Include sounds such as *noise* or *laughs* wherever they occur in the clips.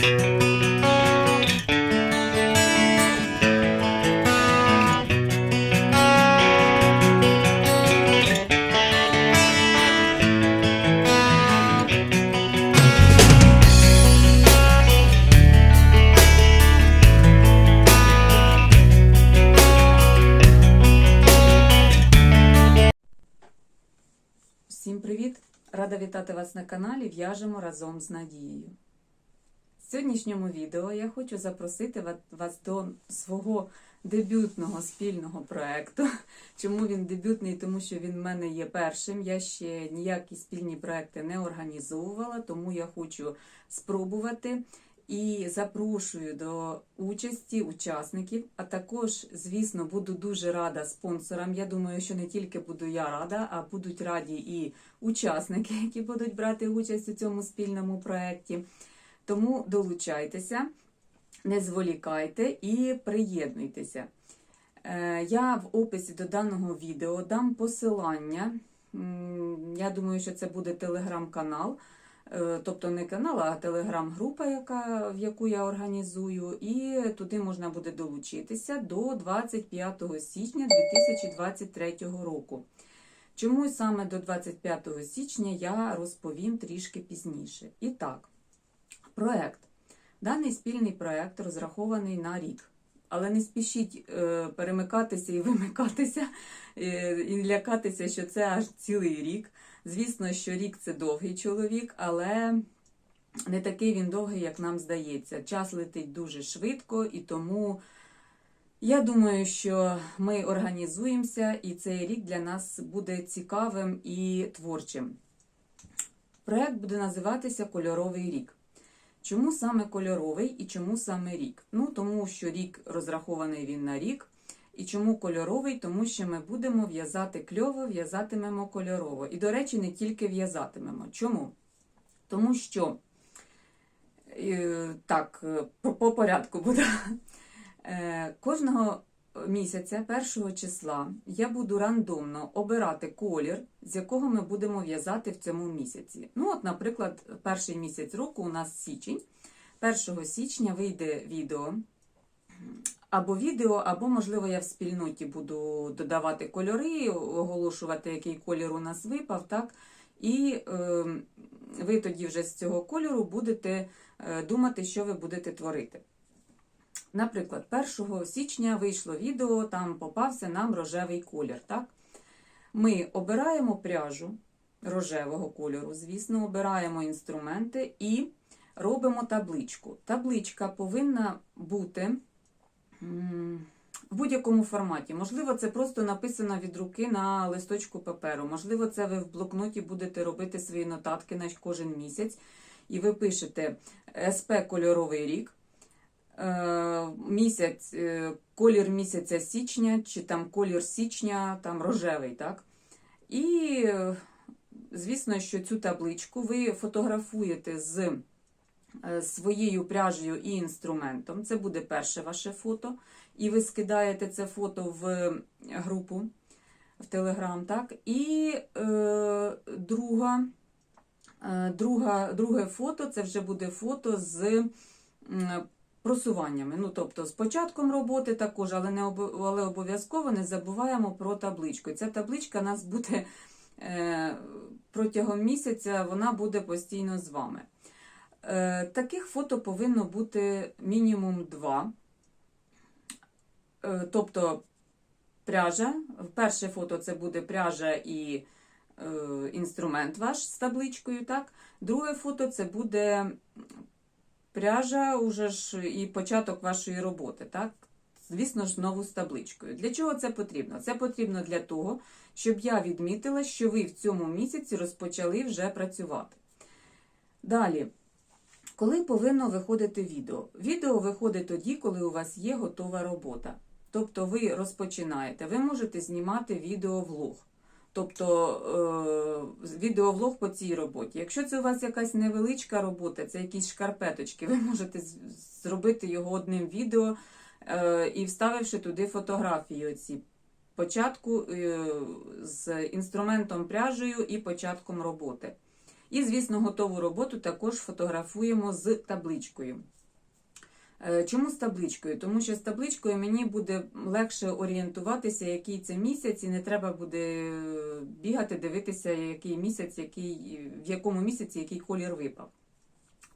Всім привіт! Рада вітати вас на каналі В'яжемо разом з Надією. Сьогоднішньому відео я хочу запросити вас до свого дебютного спільного проєкту. *laughs* Чому він дебютний? Тому що він в мене є першим. Я ще ніякі спільні проекти не організовувала, тому я хочу спробувати. І запрошую до участі учасників, а також, звісно, буду дуже рада спонсорам. Я думаю, що не тільки буду я рада, а будуть раді і учасники, *laughs* які будуть брати участь у цьому спільному проєкті. Тому долучайтеся, не зволікайте і приєднуйтеся. Е, Я в описі до даного відео дам посилання. Я думаю, що це буде телеграм-канал. Е, Тобто не канал, а телеграм-група, яка, в яку я організую, і туди можна буде долучитися до 25 січня 2023 року. Чому саме до 25 січня я розповім трішки пізніше. І так, проект. Даний спільний проект розрахований на рік. Але не спішіть е, перемикатися і вимикатися, е, і лякатися, що це аж цілий рік. Звісно, що рік це довгий чоловік, але не такий він довгий, як нам здається. Час летить дуже швидко, і тому я думаю, що ми організуємося, і цей рік для нас буде цікавим і творчим. Проект буде називатися Кольоровий рік. Чому саме кольоровий і чому саме рік? Ну, тому що рік розрахований він на рік. І чому кольоровий? Тому що ми будемо в'язати кльово, в'язатимемо кольорово. І, до речі, не тільки в'язатимемо. Чому? Тому що, е, так, е, по, по порядку буде. *laughs* Е, Кожного місяця, першого числа, я буду рандомно обирати колір, з якого ми будемо в'язати в цьому місяці. Ну, от, наприклад, перший місяць року у нас січень. 1 січня вийде відео або відео, або, можливо, я в спільноті буду додавати кольори, оголошувати, який колір у нас випав, так? І е, ви тоді вже з цього кольору будете е, думати, що ви будете творити. Наприклад, 1 січня вийшло відео, там попався нам рожевий колір. Так? Ми обираємо пряжу рожевого кольору, звісно, обираємо інструменти і робимо табличку. Табличка повинна бути в будь-якому форматі. Можливо, це просто написано від руки на листочку паперу. Можливо, це ви в блокноті будете робити свої нотатки на кожен місяць. І ви пишете СП кольоровий рік, місяць, е, колір місяця січня, чи там колір січня, там рожевий, так? І, е, звісно, що цю табличку ви фотографуєте з е, своєю пряжею і інструментом. Це буде перше ваше фото. І ви скидаєте це фото в групу в Телеграм, так? І е, друга, е, друга, друге фото це вже буде фото з просуваннями. Ну, тобто з початком роботи також, але не обо- але обов'язково не забуваємо про табличку. Ця табличка у нас буде е, протягом місяця, вона буде постійно з вами. Е, Таких фото повинно бути мінімум два. Е, Тобто пряжа. Перше фото це буде пряжа і е, інструмент ваш з табличкою. так? Друге фото це буде пряжа уже ж і початок вашої роботи. так? Звісно ж, знову з табличкою. Для чого це потрібно? Це потрібно для того, щоб я відмітила, що ви в цьому місяці розпочали вже працювати. Далі. Коли повинно виходити відео? Відео виходить тоді, коли у вас є готова робота. Тобто ви розпочинаєте, ви можете знімати відеовлог. Тобто е, відеовлог по цій роботі. Якщо це у вас якась невеличка робота, це якісь шкарпеточки, ви можете зробити його одним відео е, і вставивши туди фотографії оці початку е, з інструментом пряжею і початком роботи. І, звісно, готову роботу також фотографуємо з табличкою. Е, Чому з табличкою? Тому що з табличкою мені буде легше орієнтуватися, який це місяць, і не треба буде бігати, дивитися, який місяць, який, в якому місяці який колір випав.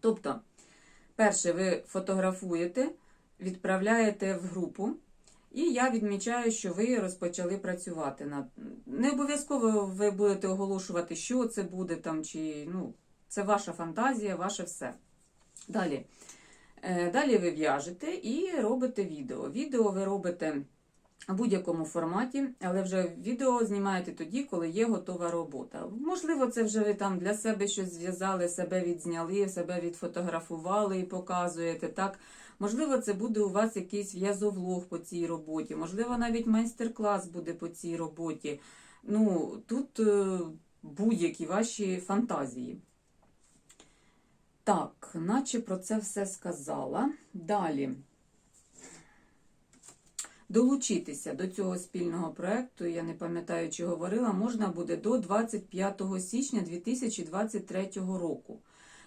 Тобто, перше, ви фотографуєте, відправляєте в групу, і я відмічаю, що ви розпочали працювати над. Не обов'язково ви будете оголошувати, що це буде там, чи ну, це ваша фантазія, ваше все. Далі. Е, Далі ви в'яжете і робите відео. Відео ви робите в будь-якому форматі, але вже відео знімаєте тоді, коли є готова робота. Можливо, це вже ви там для себе щось зв'язали, себе відзняли, себе відфотографували і показуєте. так. Можливо, це буде у вас якийсь в'язовлог по цій роботі, можливо, навіть майстер-клас буде по цій роботі. Ну, тут е, будь-які ваші фантазії. Так, наче про це все сказала. Далі. Долучитися до цього спільного проєкту, я не пам'ятаю, чи говорила, можна буде до 25 січня 2023 року.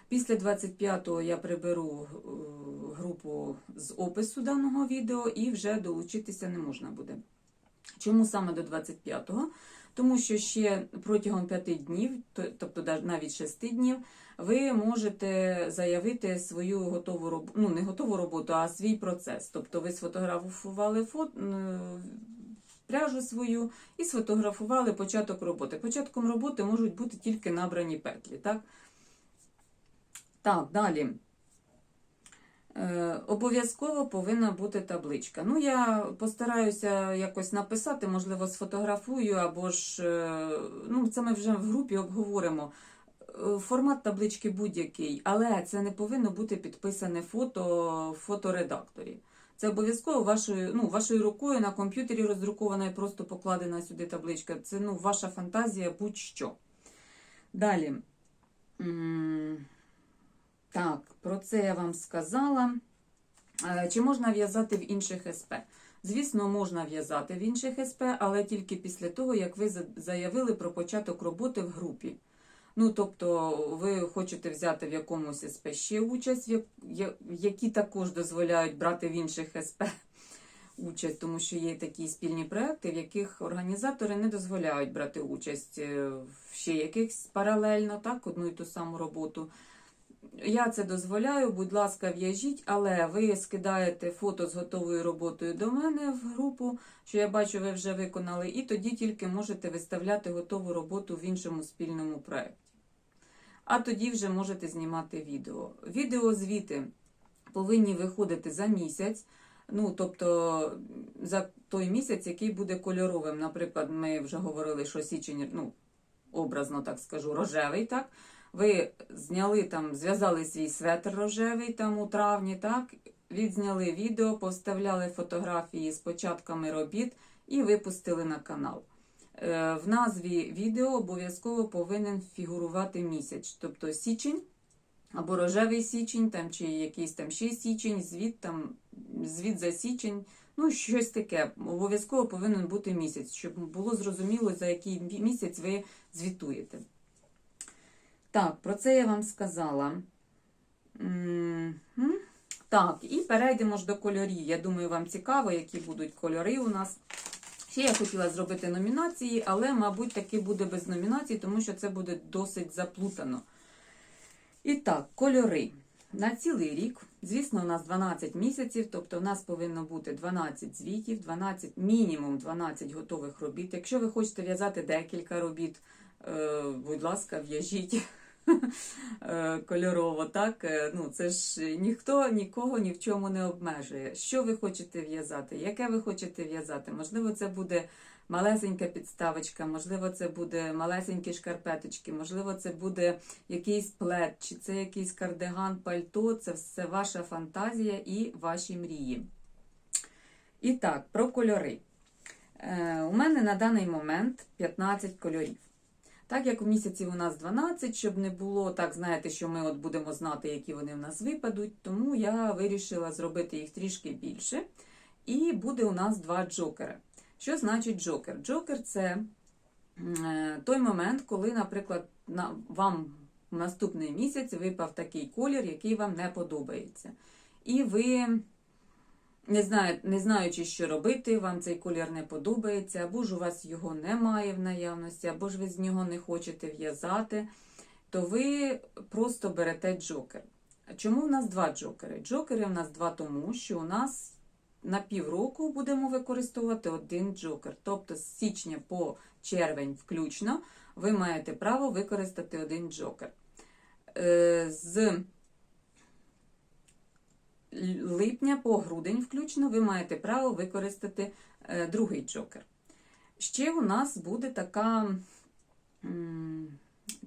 Після 25-го я приберу е, групу з опису даного відео і вже долучитися не можна буде. Чому саме до 25-го? Тому що ще протягом 5 днів, тобто навіть 6 днів, ви можете заявити свою готову роботу, ну не готову роботу, а свій процес. Тобто ви сфотографували фото, пряжу свою і сфотографували початок роботи. Початком роботи можуть бути тільки набрані петлі. Так, так далі. Е, Обов'язково повинна бути табличка. Ну, я постараюся якось написати, можливо, сфотографую, або ж, е, ну, це ми вже в групі обговоримо. Е, Формат таблички будь-який, але це не повинно бути підписане фото в фоторедакторі. Це обов'язково вашою, ну, вашою рукою на комп'ютері роздрукована і просто покладена сюди табличка. Це ну, ваша фантазія, будь-що. Далі. Так, про це я вам сказала. Е, Чи можна в'язати в інших СП? Звісно, можна в'язати в інших СП, але тільки після того, як ви заявили про початок роботи в групі. Ну, тобто, ви хочете взяти в якомусь СП ще участь, які також дозволяють брати в інших СП участь, тому що є такі спільні проекти, в яких організатори не дозволяють брати участь е, в ще якихось паралельно, так, одну і ту саму роботу. Я це дозволяю, будь ласка, в'яжіть, але ви скидаєте фото з готовою роботою до мене в групу, що я бачу, ви вже виконали, і тоді тільки можете виставляти готову роботу в іншому спільному проєкті. А тоді вже можете знімати відео. Відеозвіти повинні виходити за місяць. Ну, тобто за той місяць, який буде кольоровим. Наприклад, ми вже говорили, що січень, ну, образно так скажу, рожевий, так? Ви зняли там, зв'язали свій светр рожевий там у травні, так? Відзняли відео, поставляли фотографії з початками робіт і випустили на канал. Е, В назві відео обов'язково повинен фігурувати місяць, тобто січень або рожевий січень, там, чи якийсь там ще січень, звіт, там, звіт за січень, ну щось таке. Обов'язково повинен бути місяць, щоб було зрозуміло, за який місяць ви звітуєте. Так, про це я вам сказала. Так, і перейдемо ж до кольорів. Я думаю, вам цікаво, які будуть кольори у нас. Ще я хотіла зробити номінації, але, мабуть, таки буде без номінацій, тому що це буде досить заплутано. І так, кольори. На цілий рік, звісно, у нас 12 місяців, тобто у нас повинно бути 12 звітів, 12, мінімум 12 готових робіт. Якщо ви хочете в'язати декілька робіт, е, будь ласка, в'яжіть кольорово, так? Е, Ну, це ж ніхто нікого ні в чому не обмежує. Що ви хочете в'язати? Яке ви хочете в'язати? Можливо, це буде малесенька підставочка, можливо, це буде малесенькі шкарпеточки, можливо, це буде якийсь плед, чи це якийсь кардиган, пальто, це все ваша фантазія і ваші мрії. І так, про кольори. Е, у мене на даний момент 15 кольорів. Так як у місяці у нас 12, щоб не було так, знаєте, що ми от будемо знати, які вони в нас випадуть, тому я вирішила зробити їх трішки більше. І буде у нас два джокери. Що значить джокер? Джокер це е, той момент, коли, наприклад, вам в наступний місяць випав такий колір, який вам не подобається. І ви, не, знаю, не знаючи, що робити, вам цей колір не подобається, або ж у вас його немає в наявності, або ж ви з нього не хочете в'язати, то ви просто берете джокер. Чому в нас два джокери? Джокери в нас два тому, що у нас на півроку будемо використовувати один джокер. Тобто з січня по червень включно ви маєте право використати один джокер. Е, З липня по грудень включно ви маєте право використати е, другий джокер. Ще у нас буде така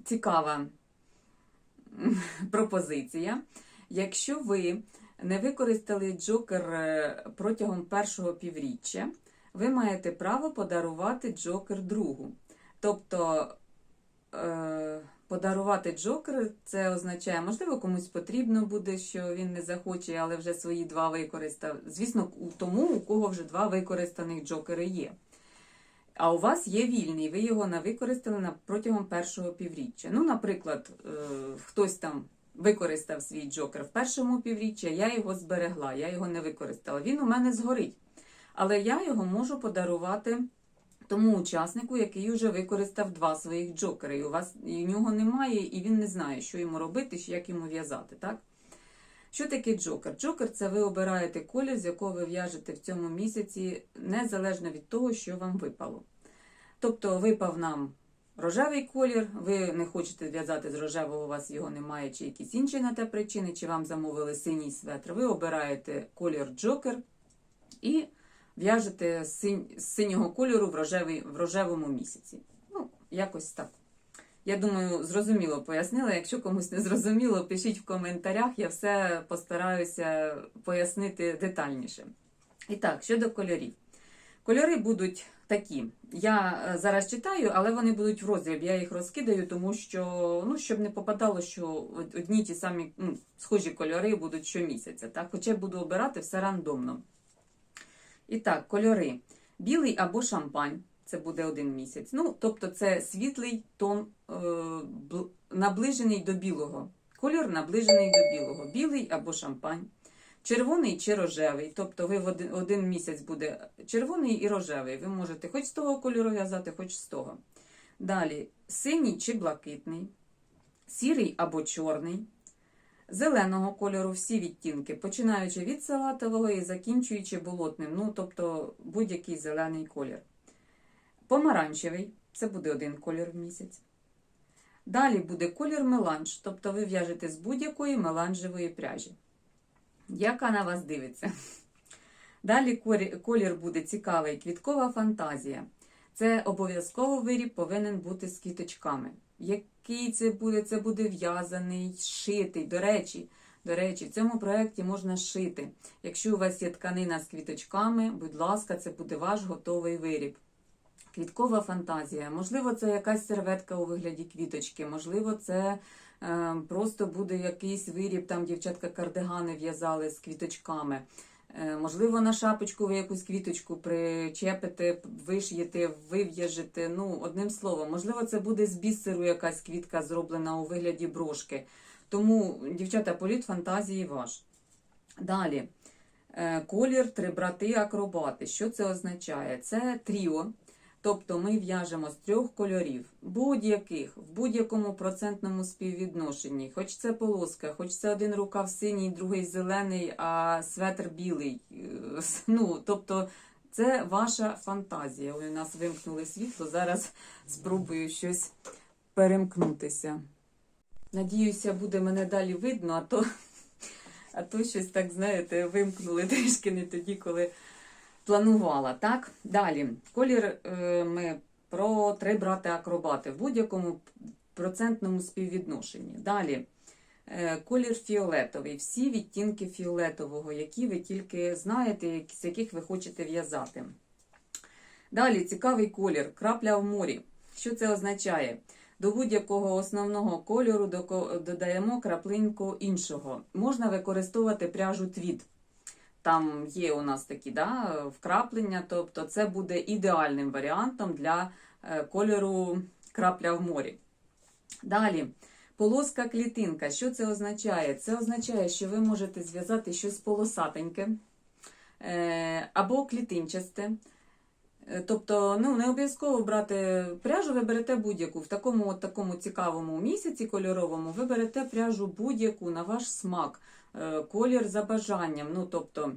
цікава *laughs* пропозиція. Якщо ви не використали джокер е, протягом першого півріччя, ви маєте право подарувати джокер другу. Тобто е, подарувати джокер це означає, можливо, комусь потрібно буде, що він не захоче, але вже свої два використав. Звісно, тому, у кого вже два використаних джокери є. А у вас є вільний, ви його не використали протягом першого півріччя. Ну, наприклад, е, хтось там використав свій джокер в першому півріччі, я його зберегла, я його не використала. Він у мене згорить. Але я його можу подарувати тому учаснику, який вже використав два своїх джокери. І у вас і в нього немає, і він не знає, що йому робити, як йому в'язати. так? Що таке джокер? Джокер це ви обираєте колір, з якого ви в'яжете в цьому місяці, незалежно від того, що вам випало. Тобто випав нам рожевий колір, ви не хочете зв'язати з рожевого, у вас його немає, чи якісь інші на те причини, чи вам замовили синій светр. Ви обираєте колір джокер і в'яжете з синь- синього кольору в рожевому місяці. Ну, якось так. Я думаю, зрозуміло пояснила. Якщо комусь не зрозуміло, пишіть в коментарях, я все постараюся пояснити детальніше. І так, щодо кольорів. Кольори будуть такі. Я е, зараз читаю, але вони будуть в розріб. Я їх розкидаю, тому що, ну, щоб не попадало, що одні ті самі ну, схожі кольори будуть щомісяця. Так? Хоча буду обирати все рандомно. І так, кольори. Білий або шампань. Це буде один місяць. Ну, тобто це світлий тон, е, бл- наближений до білого. Кольор наближений до білого. Білий або шампань. Червоний чи рожевий. Тобто ви в один, один місяць буде червоний і рожевий. Ви можете хоч з того кольору в'язати, хоч з того. Далі синій чи блакитний, сірий або чорний. Зеленого кольору всі відтінки, починаючи від салатового і закінчуючи болотним, ну тобто будь-який зелений колір. Помаранчевий це буде один колір в місяць. Далі буде колір меланж, тобто ви в'яжете з будь-якої меланжевої пряжі. Яка на вас дивиться? Далі колір буде цікавий квіткова фантазія. Це обов'язково виріб повинен бути з квіточками. Який це буде? Це буде в'язаний, шитий. До речі, до речі, в цьому проєкті можна шити. Якщо у вас є тканина з квіточками, будь ласка, це буде ваш готовий виріб. Квіткова фантазія. Можливо, це якась серветка у вигляді квіточки, можливо, це е, просто буде якийсь виріб, там дівчатка кардигани в'язали з квіточками. Е, Можливо, на шапочку ви якусь квіточку причепите, виш'єте, вив'яжете. Ну, одним словом, можливо, це буде з бісеру якась квітка зроблена у вигляді брошки. Тому, дівчата, політ фантазії ваш. Далі. Е, Колір три брати акробати. Що це означає? Це тріо. Тобто ми в'яжемо з трьох кольорів, будь-яких, в будь-якому процентному співвідношенні. Хоч це полоска, хоч це один рукав синій, другий зелений, а светр білий. Е, Ну, тобто це ваша фантазія. Ой, у нас вимкнули світло. Зараз спробую щось перемкнутися. Надіюся, буде мене далі видно, а то, а то щось так, знаєте, вимкнули *laughs* трішки не тоді, коли планувала. Так, далі. Колір е, ми про три брати акробати в будь-якому процентному співвідношенні. Далі. Е, Колір фіолетовий, всі відтінки фіолетового, які ви тільки знаєте, з яких ви хочете в'язати. Далі цікавий колір крапля в морі. Що це означає? До будь-якого основного кольору додаємо краплинку іншого. Можна використовувати пряжу твід. Там є у нас такі да, вкраплення, тобто це буде ідеальним варіантом для е, кольору крапля в морі. Далі Полоска клітинка. Що це означає? Це означає, що ви можете зв'язати щось полосатеньке е, або клітинчасте. Е, Тобто, ну не обов'язково брати пряжу, ви берете будь-яку. В такому от такому цікавому місяці кольоровому ви берете пряжу будь-яку на ваш смак, колір за бажанням. Ну, тобто,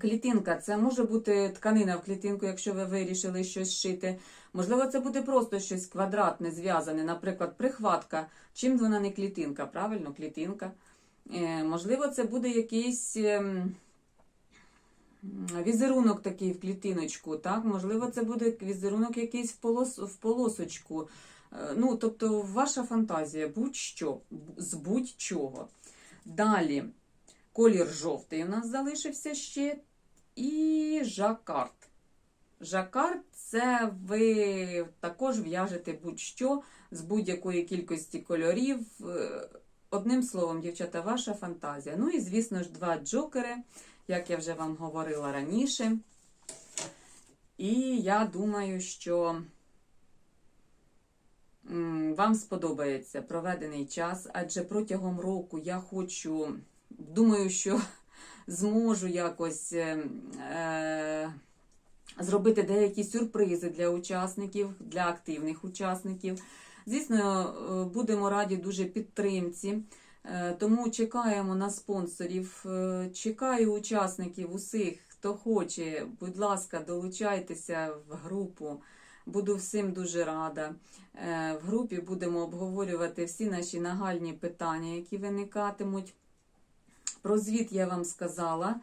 клітинка це може бути тканина в клітинку, якщо ви вирішили щось шити. Можливо, це буде просто щось квадратне, зв'язане, наприклад, прихватка. Чим вона не клітинка? Правильно, клітинка. Е, Можливо, це буде якийсь. ем, Візерунок такий в клітиночку, так? Можливо, це буде візерунок якийсь в, полос, в полосочку. Е, Ну, тобто, ваша фантазія, будь-що, з будь-чого. Далі, колір жовтий у нас залишився ще. І жакард. Жакард це ви також в'яжете будь-що з будь-якої кількості кольорів. Е, Одним словом, дівчата, ваша фантазія. Ну і, звісно ж, два джокери як я вже вам говорила раніше. І я думаю, що вам сподобається проведений час, адже протягом року я хочу, думаю, що *laughs* зможу якось е, е, зробити деякі сюрпризи для учасників, для активних учасників. Звісно, е, будемо раді дуже підтримці. Е, Тому чекаємо на спонсорів, чекаю учасників усіх, хто хоче. Будь ласка, долучайтеся в групу. Буду всім дуже рада. Е, В групі будемо обговорювати всі наші нагальні питання, які виникатимуть. Про звіт я вам сказала.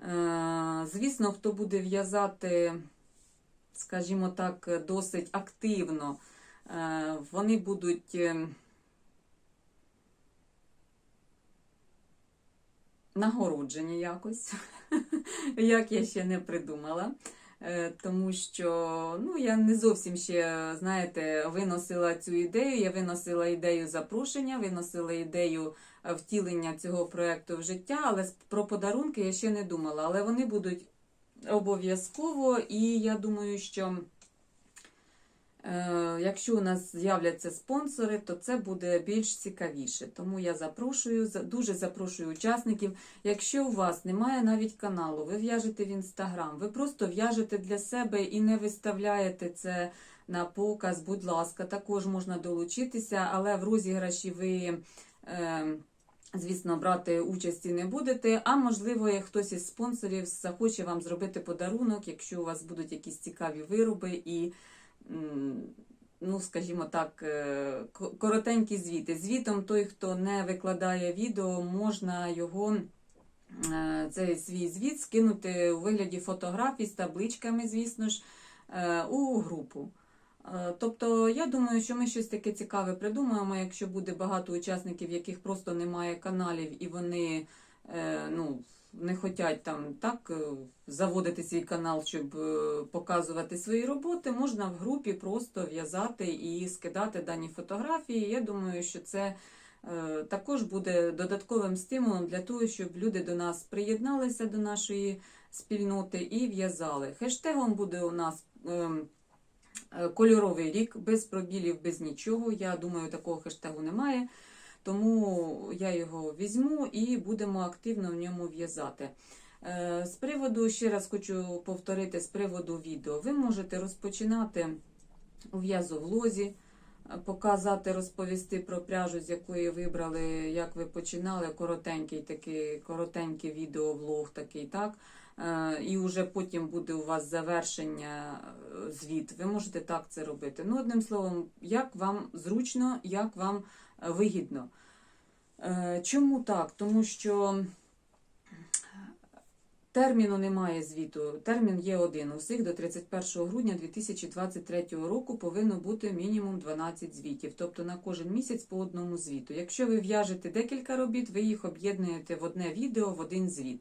Е, Звісно, хто буде в'язати, скажімо так, досить активно, е, вони будуть. нагороджені якось, *laughs* як я ще не придумала. Е, Тому що ну, я не зовсім ще, знаєте, виносила цю ідею. Я виносила ідею запрошення, виносила ідею е, втілення цього проєкту в життя, але про подарунки я ще не думала. Але вони будуть обов'язково, і я думаю, що. Е, Якщо у нас з'являться спонсори, то це буде більш цікавіше. Тому я запрошую, дуже запрошую учасників. Якщо у вас немає навіть каналу, ви в'яжете в інстаграм, ви просто в'яжете для себе і не виставляєте це на показ, будь ласка, також можна долучитися, але в розіграші ви. Е, Звісно, брати участі не будете, а можливо, хтось із спонсорів захоче вам зробити подарунок, якщо у вас будуть якісь цікаві вироби і ну, скажімо так, е, коротенькі звіти. Звітом той, хто не викладає відео, можна його. е, Цей свій звіт скинути у вигляді фотографій з табличками, звісно ж, е, у групу. Тобто, я думаю, що ми щось таке цікаве придумаємо, якщо буде багато учасників, яких просто немає каналів, і вони ну, не хочуть там так е, заводити свій канал, щоб е, показувати свої роботи, можна в групі просто в'язати і скидати дані фотографії. Я думаю, що це е, також буде додатковим стимулом для того, щоб люди до нас приєдналися до нашої спільноти і в'язали. Хештегом буде у нас. ем, Кольоровий рік без пробілів, без нічого. Я думаю, такого хештегу немає. Тому я його візьму і будемо активно в ньому в'язати. Е, З приводу, ще раз хочу повторити, з приводу відео, ви можете розпочинати у в'язовлозі, е, показати, розповісти про пряжу, з якої вибрали, як ви починали, коротенький такий, коротенький відеовлог такий, так? Е, І вже потім буде у вас завершення звіт. Ви можете так це робити. Ну, одним словом, як вам зручно, як вам вигідно. Е, Чому так? Тому що терміну немає звіту. Термін є один. Усіх до 31 грудня 2023 року повинно бути мінімум 12 звітів, тобто на кожен місяць по одному звіту. Якщо ви в'яжете декілька робіт, ви їх об'єднуєте в одне відео, в один звіт.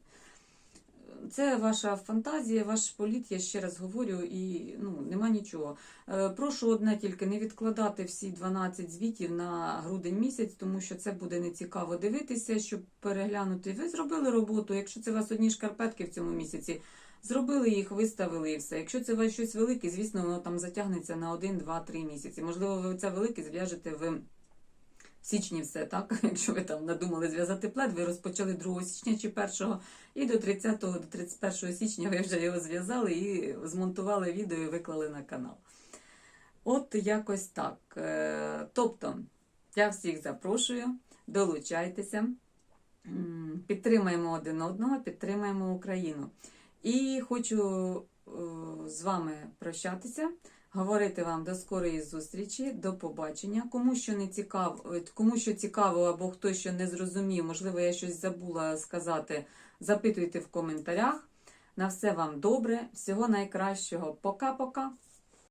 Це ваша фантазія, ваш політ, я ще раз говорю, і ну, нема нічого. Е, Прошу одне тільки не відкладати всі 12 звітів на грудень місяць, тому що це буде нецікаво дивитися, щоб переглянути. Ви зробили роботу. Якщо це у вас одні шкарпетки в цьому місяці, зробили їх, виставили і все. Якщо це у вас щось велике, звісно, воно там затягнеться на 1, 2, 3 місяці. Можливо, ви це велике зв'яжете в В січні все, так? *laughs* Якщо ви там надумали зв'язати плед, ви розпочали 2 січня чи 1 і до 30 до 31 січня ви вже його зв'язали і змонтували відео і виклали на канал. От якось так. Е, Тобто, я всіх запрошую, долучайтеся, підтримаємо один одного, підтримаємо Україну. І хочу е, з вами прощатися, говорити вам до скорої зустрічі, до побачення. Кому що не цікаво, е, кому що цікаво або хто що не зрозумів, можливо, я щось забула сказати, запитуйте в коментарях. На все вам добре, всього найкращого. Пока-пока.